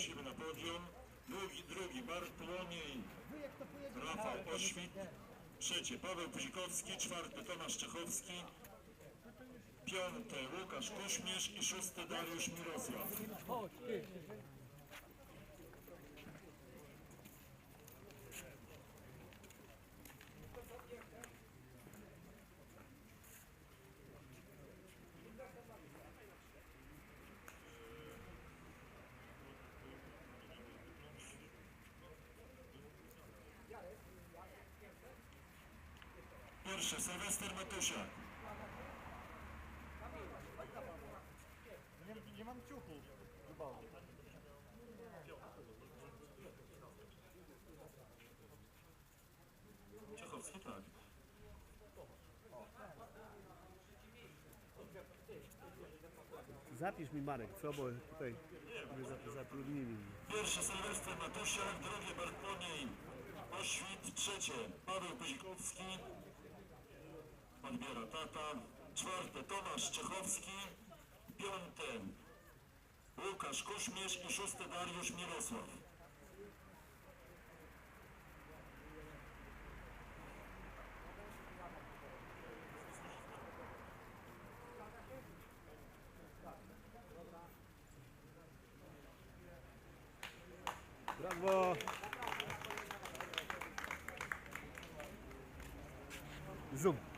prosimy na podium. Drugi, drugi Bartłomiej Rafał Oświt. Trzecie Paweł Puzikowski. Czwarte Tomasz Czechowski. Piąte Łukasz Kuśmierz i szóste Dariusz Mirosław. Pierwszy Sylwester Matusiak. Nie, nie mam ciuchu. Chyba. Czechowski tak. Zapisz mi Marek, co, bo tutaj mnie za- zatrudnili. Pierwszy Sylwester Matusiak, drugie Bartłomiej Oświt, trzecie Paweł Puzikowski, odbiera tata, czwarte Tomasz Czechowski, piąte Łukasz Kuśmierz i szóste Dariusz Mirosław. Brawo! Zoom.